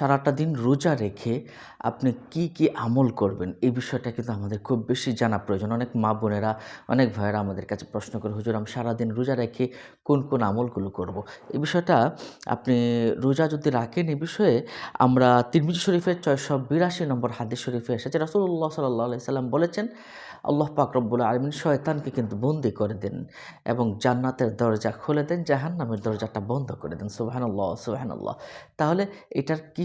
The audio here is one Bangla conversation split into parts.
সারাটা দিন রোজা রেখে আপনি কি কি আমল করবেন? এই বিষয়টা কিন্তু আমাদের খুব বেশি জানা প্রয়োজন। অনেক মা বোনেরা, অনেক ভাইয়েরা আমাদের কাছে প্রশ্ন করে, হুজুর, আমি সারাদিন রোজা রেখে কোন কোন আমলগুলো করব। এই বিষয়টা আপনি রোজা যদি রাখেন, এই বিষয়ে আমরা তিরমিজি শরীফের ছয়শো বিরাশি নম্বর হাদিস শরীফে এসেছে রাসুল্লাহ সাল্লাহ সাল্লাম বলেছেন, আল্লাহ পাক রব্বুল আলমিন শয়তানকে কিন্তু বন্দি করে দেন এবং জান্নাতের দরজা খুলে দেন, জাহান্নামের দরজাটা বন্ধ করে দেন। সুবাহান্লাহ সুবাহান্লাহ তাহলে এটার কি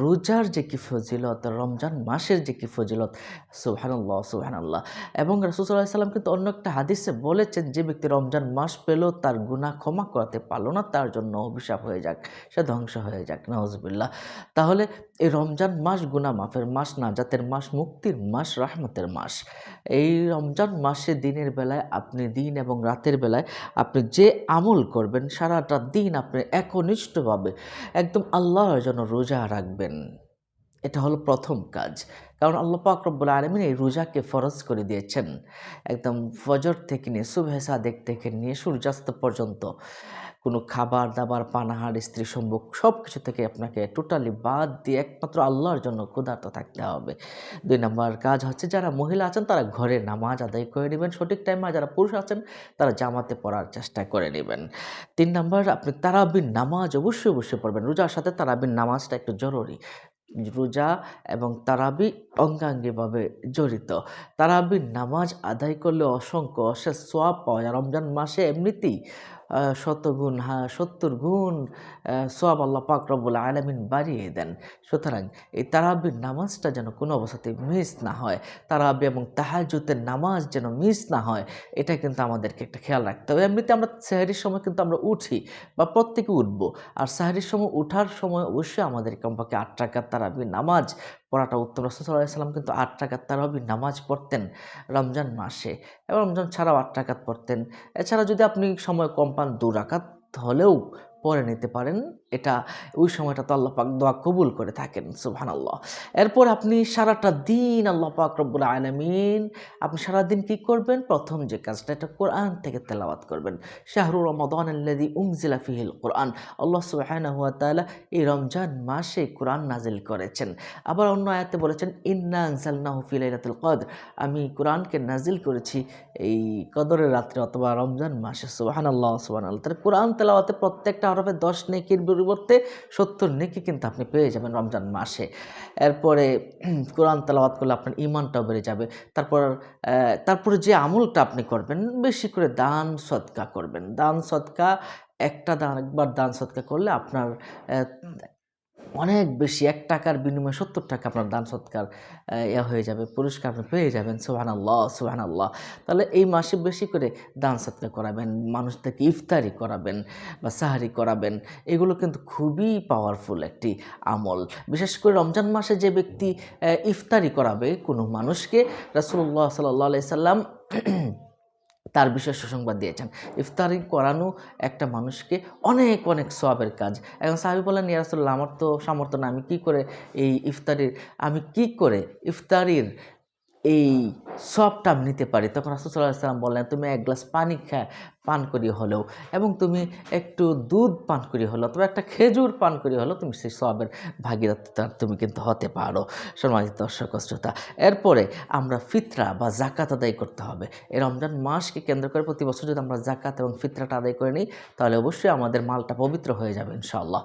রোজার যে কি ফজিলত, রমজান মাসের যে কি ফজিলত, সুবহানাল্লাহ সুবহানাল্লাহ। এবং রাসূলুল্লাহ সাল্লাম কিন্তু অন্য একটা হাদিসে বলেছেন, যে ব্যক্তি রমজান মাস পেল তার গুনাহ ক্ষমা করাতে পারল না, তার জন্য অভিশাপ হয়ে যাক, সে ধ্বংস হয়ে যাক নওয়াজবিল্লাহ তাহলে এই রমজান মাস গুনাহ মাফের মাস নাজাতের মাস, মুক্তির মাস, রাহমতের মাস। এই রমজান মাসে দিনের বেলায় আপনি দিন এবং রাতের বেলায় আপনি যে আমল করবেন, সারাটা দিন আপনি একনিষ্ঠভাবে, একদম আল্লাহর জন্য রোজা রাখবেন। এটা হলো প্রথম কাজ। কারণ আল্লাহ পাক রব্বুল আলমিন এই রোজাকে ফরজ করে দিয়েছেন। একদম ফজর থেকে নিয়ে, শুভে সাদেক থেকে নিয়ে, সূর্যাস্ত পর্যন্ত কোনো খাবার দাবার, পানাহার, স্ত্রী সম্মুখ সব কিছু থেকে আপনাকে টোটালি বাদ দিয়ে একমাত্র আল্লাহর জন্য ক্ষুধার্ত থাকতে হবে। দুই নম্বর কাজ হচ্ছে যারা মহিলা আছেন তারা ঘরে নামাজ আদায় করে নেবেন, সঠিক টাইমে যারা পুরুষ আছেন তারা জামাতে পড়ার চেষ্টা করে নেবেন। তিন নম্বর আপনি তারাবির নামাজ অবশ্যই অবশ্যই পড়বেন। রোজার সাথে তারাবির নামাজটা একটু জরুরি। রোজা এবং তারাবি অঙ্গাঙ্গিভাবে জড়িত। তারাবির নামাজ আদায় করলে অসংখ্য অশেষ সোয়াব পাওয়া যায়। রমজান মাসে এমনিতেই শতগুণ হ্যাঁ সত্তর গুণ সোয়াব আল্লাহ পাক রব্বুল আলমিন বাড়িয়ে দেন। সুতরাং এই তারাবির নামাজটা যেন কোনো অবস্থাতে মিস না হয়, তারাবি এবং তাহাজুতের নামাজ যেন মিস না হয়, এটা কিন্তু আমাদেরকে একটা খেয়াল রাখতে হবে। এমনিতে আমরা সেহারির সময় কিন্তু আমরা উঠি বা প্রত্যেকে উঠবো, আর সাহারির সময় উঠার সময় অবশ্যই আমাদের কমপক্ষে আট টাকার তারাবি নামাজ পড়াটা উত্তম রসুল সাল্লাহ সাল্লাম কিন্তু আট টাকার তারাবি নামাজ পড়তেন রমজান মাসে এবং রমজান ছাড়াও আট টাকাত পড়তেন। এছাড়া যদি আপনি সময় কম পান, দু রাকাত হলেও পরে নিতে পারেন। এটা, ওই সময়টা তো আল্লাহ পাক দোয়া কবুল করে থাকেন সুবহান আল্লাহ এরপর আপনি সারাটা দিন আল্লাহ পাক রব্বুল আলমিন, আপনি সারাদিন কি করবেন? প্রথম যে কাজটা, এটা কোরআন থেকে তেলাওয়াত করবেন। শাহরুর রমাদান আল্লাদি উমজিলা ফিহিল কোরআন। আল্লাহ সুবহানাহু ওয়া তাআলা এই রমজান মাসে কোরআন নাজিল করেছেন। আবার অন্য আয়াতে বলেছেন, ইন্না আনসালনাহু ফি লাইলাতুল কদর। আমি কোরআনকে নাজিল করেছি এই কদরের রাত্রে অথবা রমজান মাসে, সুবহানাল্লাহ সুবহানাল্লাহ। তাহলে কোরআন তেলাওয়াতে প্রত্যেকটা হরফে দশ নেকির পরিবর্তে সত্তর নেকি কিন্তু আপনি পেয়ে যাবেন রমজান মাসে। এরপরে কোরআন তালাবাদ করলে আপনার ইমানটাও বেড়ে যাবে। তারপর তারপরে যে আমলটা আপনি করবেন, বেশি করে দান সৎকা করবেন। দান সৎকা একটা দান, একবার দান সৎকা করলে আপনার অনেক বেশি এক টাকার বিনিময়ে সত্তর টাকা আপনার দান সৎকার ইয়া হয়ে যাবে, পুরস্কার আপনি পেয়ে যাবেন সোহান আল্লাহ সোহান আল্লাহ তাহলে এই মাসে বেশি করে দান সৎকার করাবেন, মানুষদেরকে ইফতারি করাবেন বা সাহারি করাবেন, এগুলো কিন্তু খুবই পাওয়ারফুল একটি আমল। বিশেষ করে রমজান মাসে যে ব্যক্তি ইফতারি করাবে, কোনো মানুষকে রাসুল্লাহ সাল্লাহ সাল্লাম তার বিষয়ে সুসংবাদ দিয়েছেন। ইফতারি করানো একটা মানুষকে অনেক অনেক সবের কাজ। এখন সাহাবি বলেন ইয়ারসুল্লাহ আমার তো সামর্থ্য না, আমি কী করে এই ইফতারির, আমি কি করে ইফতারির এই সবটা নিতে পারি। তখন রাসুসাল্লাহ সাল্লাম বললেন, তুমি এক গ্লাস পানি খা, পান করি হলেও এবং তুমি একটু দুধ পান করি হলো অথবা একটা খেজুর পান করি হলেও তুমি সেই সবের ভাগিদার তুমি কিন্তু হতে পারো। সম্মানিত দর্শক শ্রোতা, এরপরে আমরা ফিতরা বা জাকাত আদায় করতে হবে। এই রমজান মাসকে কেন্দ্র করে প্রতি বছর যদি আমরা জাকাত এবং ফিতরাটা আদায় করে নিই, তাহলে অবশ্যই আমাদের মালটা পবিত্র হয়ে যাবে ইনশাআল্লাহ।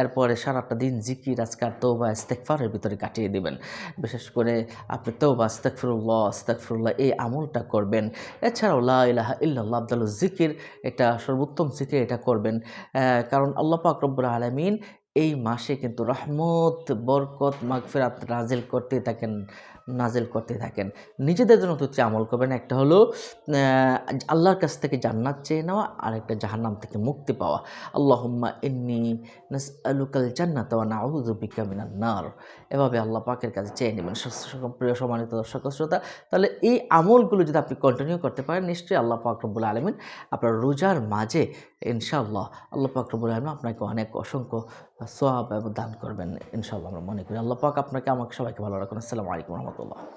এরপরে সারাটা দিন জিকির, আজকার তৌবা ইস্তেকফারের ভিতরে কাটিয়ে দিবেন। বিশেষ করে আপনি তৌবা ইস্তেকফিরুল্লাহ ইস্তেকফিরুল্লাহ এই আমলটা করবেন। এছাড়াও লা ইলাহা ইল্লাল্লাহ আব্দুল জিকির, এটা সর্বোত্তম জিকির এটা করবেন। কারণ আল্লাহ পাক রব্বুল আলমিন এই মাসে কিন্তু রহমত, বরকত, মাগফিরাত নাজিল করতে থাকেন, নাজিল করতে থাকেন। নিজেদের জন্য দুটি আমল করবেন। একটা হলো আল্লাহর কাছ থেকে জান্নাত চেয়ে নেওয়া আর একটা জাহান্নাম থেকে মুক্তি পাওয়া। আল্লাহুম্মা ইন্নি আলুকাল জান্নাত ওয়া নাউযু বিকা মিনান নার। এভাবে আল্লাহ পাকের কাছে চেয়ে নেবেন। প্রিয় সম্মানিত দর্শক শ্রোতা, তাহলে এই আমলগুলো যদি আপনি কন্টিনিউ করতে পারেন, নিশ্চয়ই আল্লাহ পাক রব্বুল আলমিন আপনার রোজার মাঝে ইনশাআল্লাহ। আল্লাহ পাক রব্বুল আলম আপনাকে অনেক অসংখ্য সোয়াব এবং দান করবেন ইনশাআল্লাহ আমরা মনে করি। আল্লাহ পাক আপনাকে, আমাকে সবাইকে ভালো রাখুন। আসসালামু আলাইকুম রহমতুল্লাহ।